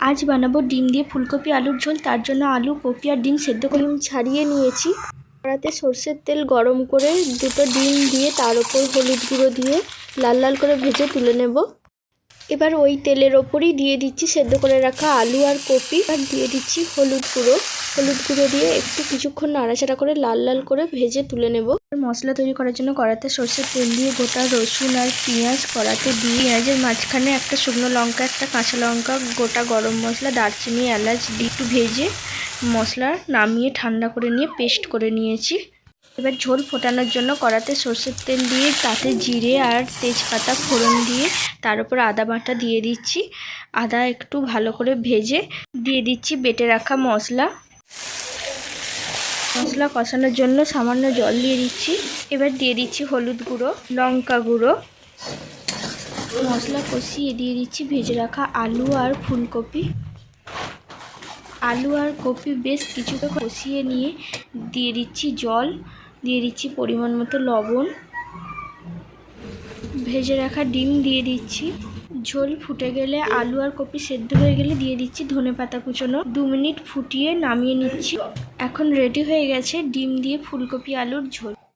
আজ বানাবো ডিম দিয়ে ফুলকপি, আলুর ঝোল। তার জন্য আলু, কপি আর ডিম সেদ্ধ করে ছাড়িয়ে নিয়েছি। কড়াতে সর্ষের তেল গরম করে দুটো ডিম দিয়ে, তার উপর হলুদ গুঁড়ো দিয়ে লাল লাল করে ভেজে তুলে নেব। এবার ওই তেলের ওপরই দিয়ে দিচ্ছি, সেদ্ধ করে রাখা আলু আর কপি। আর দিয়ে দিচ্ছি হলুদ গুঁড়ো। হলুদ গুঁড়ো দিয়ে একটু কিছুক্ষণ নাড়াচাড়া করে লাল লাল করে ভেজে তুলে নেব। মশলা তৈরি করার জন্য কড়াতে সর্ষের তেল দিয়ে গোটা রসুন আর পেঁয়াজ কড়াতে দিয়ে পেঁয়াজের মাঝখানে একটা শুকনো লঙ্কা, একটা কাঁচা লঙ্কা, গোটা গরম মশলা, দারচিনি, এলাচ দিয়ে একটু ভেজে মশলা নামিয়ে ঠান্ডা করে নিয়ে পেস্ট করে নিয়েছি। এবার ঝোল ফোটানোর জন্য কড়াতে সর্ষের তেল দিয়ে, তাতে জিরে আর তেজপাতা ফোড়ন দিয়ে তার উপর আদা বাটা দিয়ে দিচ্ছি। আদা একটু ভালো করে ভেজে দিয়ে দিচ্ছি বেটে রাখা মশলা। মশলা কষানোর জন্য সামান্য জল দিয়ে দিচ্ছি। এবার দিয়ে দিচ্ছি হলুদ গুঁড়ো, লঙ্কা গুঁড়ো। মশলা কষিয়ে দিয়ে দিচ্ছি ভেজে রাখা আলু আর ফুলকপি। আলু আর কপি বেশ কিছুটা কষিয়ে নিয়ে দিয়ে দিচ্ছি জল। দিয়ে দিচ্ছি পরিমাণ মতো লবণ। ভেজে রাখা ডিম দিয়ে দিচ্ছি। ঝোল ফুটে গেলে আলু আর কপি সেদ্ধ হয়ে গেলে দিয়ে দিচ্ছি ধনে পাতা কুচোনো। দু মিনিট ফুটিয়ে নামিয়ে নিচ্ছি। এখন রেডি হয়ে গেছে ডিম দিয়ে ফুলকপি আলুর ঝোল।